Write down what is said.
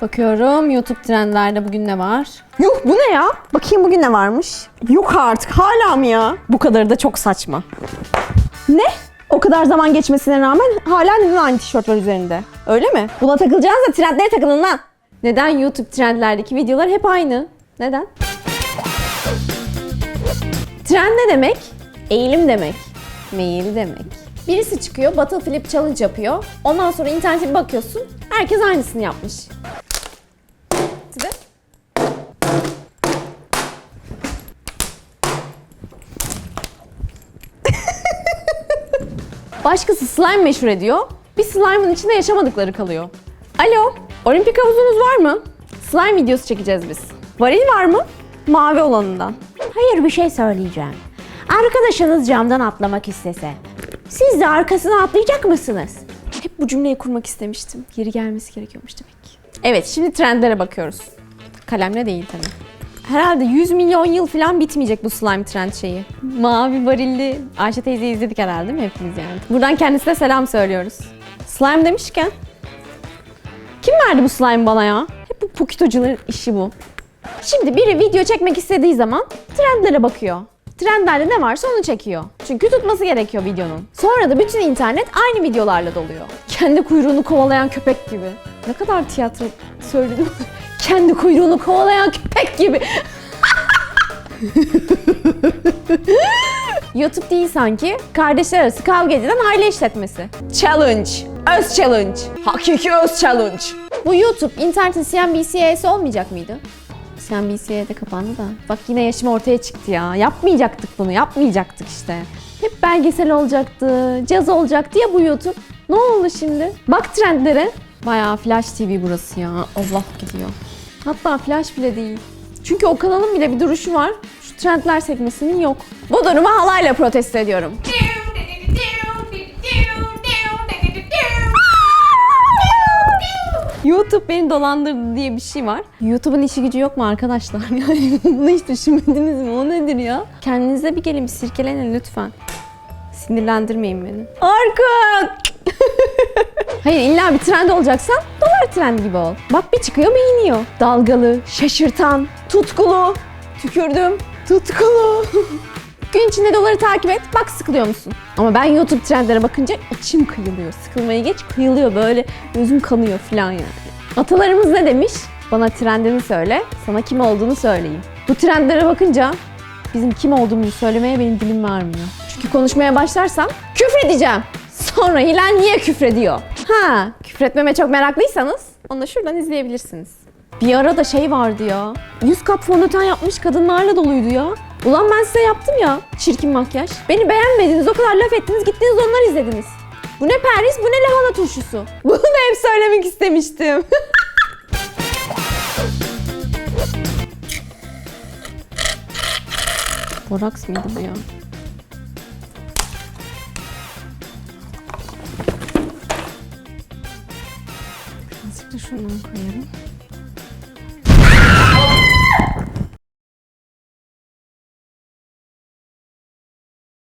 Bakıyorum YouTube trendlerde bugün ne var? Yuh bu ne ya? Bakayım bugün ne varmış? Yok artık hala mı ya? Bu kadarı da çok saçma. Ne? O kadar zaman geçmesine rağmen hala neden aynı tişört üzerinde? Öyle mi? Buna takılacağınız da trendlere takılın lan. Neden YouTube trendlerdeki videolar hep aynı? Neden? Trend ne demek? Eğilim demek. Meyil demek. Birisi çıkıyor, battle flip challenge yapıyor. Ondan sonra internete bir bakıyorsun, herkes aynısını yapmış. Başkası slime meşhur ediyor. Bir slime'ın içinde yaşamadıkları kalıyor. Alo, olimpik havuzunuz var mı? Slime videosu çekeceğiz biz. Varil var mı? Mavi olanından. Hayır bir şey söyleyeceğim. Arkadaşınız camdan atlamak istese, siz de arkasına atlayacak mısınız? Hep bu cümleyi kurmak istemiştim. Geri gelmesi gerekiyormuş demek ki. Evet, şimdi trendlere bakıyoruz. Kalemle değil tabii. Herhalde 100 milyon yıl falan bitmeyecek bu slime trend şeyi. Mavi varilli Ayşe teyzeyi izledik herhalde değil mi hepimiz yani? Buradan kendisine selam söylüyoruz. Slime demişken kim verdi bu slime bana ya? Hep bu pukitocuların işi bu. Şimdi biri video çekmek istediği zaman trendlere bakıyor. Trendlerde ne varsa onu çekiyor. Çünkü tutması gerekiyor videonun. Sonra da bütün internet aynı videolarla doluyor. Kendi kuyruğunu kovalayan köpek gibi. Ne kadar tiyatro söyledim. Kendi kuyruğunu kovalayan köpek gibi. YouTube değil sanki. Kardeşler arası kavga edilen aile işletmesi. Challenge. Öz challenge. Hakiki öz challenge. Bu YouTube internetin CNBC'si olmayacak mıydı? CNBC'ye de kapandı da. Bak yine yaşım ortaya çıktı ya. Yapmayacaktık bunu. Yapmayacaktık işte. Hep belgesel olacaktı. Caz olacaktı ya bu YouTube. Ne oldu şimdi? Bak trendlere. Bayağı Flash TV burası ya. Allah gidiyor. Hatta Flash bile değil. Çünkü o kanalın bile bir duruşu var. Şu trendler sekmesinin yok. Bu durumu halayla protesto ediyorum. YouTube beni dolandırdı diye bir şey var. YouTube'un işi gücü yok mu arkadaşlar? Yani bunu hiç düşünmediniz mi? O nedir ya? Kendinize bir gelin bir sirkelenin lütfen. Sinirlendirmeyin beni. Arkın! Hayır illa bir trend olacaksan dolar trendi gibi ol. Bak bir çıkıyor bir iniyor. Dalgalı, şaşırtan, tutkulu. Tükürdüm. Tutkulu. Gün içinde doları takip et. Bak sıkılıyor musun? Ama ben YouTube trendlere bakınca içim kıyılıyor. Sıkılmayı geç kıyılıyor böyle. Gözüm kanıyor falan yani. Atalarımız ne demiş? Bana trendini söyle, sana kim olduğunu söyleyeyim. Bu trendlere bakınca bizim kim olduğumuzu söylemeye benim dilim varmıyor. Çünkü konuşmaya başlarsam küfredeceğim. Sonra Hilal niye küfrediyor? Ha, küfretmeme çok meraklıysanız onu da şuradan izleyebilirsiniz. Bir ara da şey vardı ya. Yüz kat fondöten yapmış kadınlarla doluydu ya. Ulan ben size yaptım ya çirkin makyaj. Beni beğenmediniz, o kadar laf ettiniz, gittiniz onları izlediniz. Bu ne Paris, bu ne lahana turşusu. Bunu hep söylemek istemiştim. Boraks mıydı bu ya? Birazcık da şundan koyalım.